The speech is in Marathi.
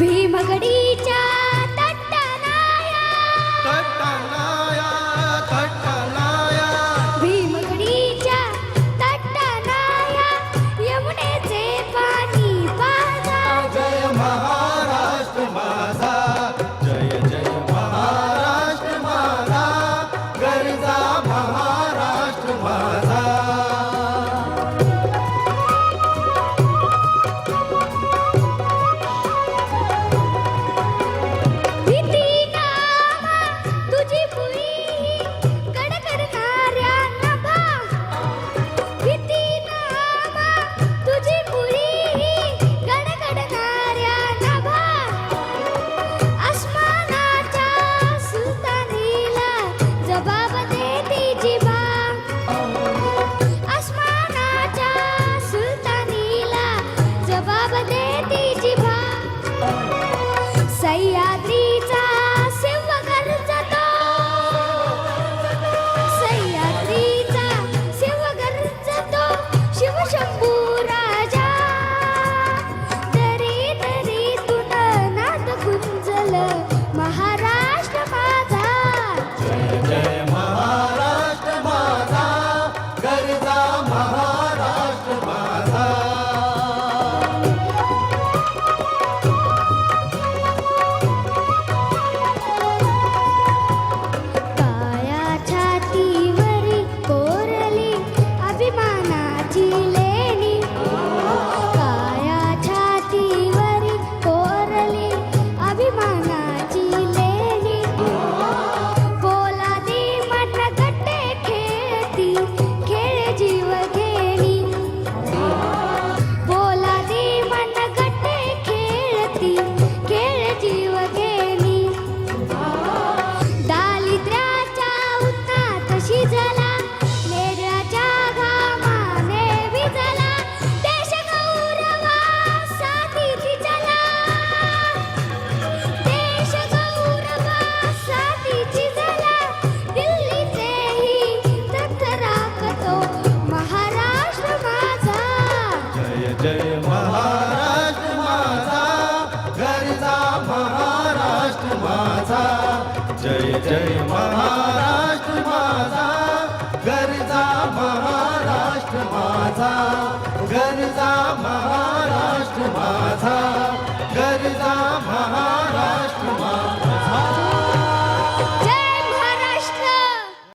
భీమగడి जय महाराष्ट्र माझा घरचा महाराष्ट्र माझा. जय जय महाराष्ट्र माझा घरचा महाराष्ट्र माझा. घरचा महाराष्ट्र माझा घरचा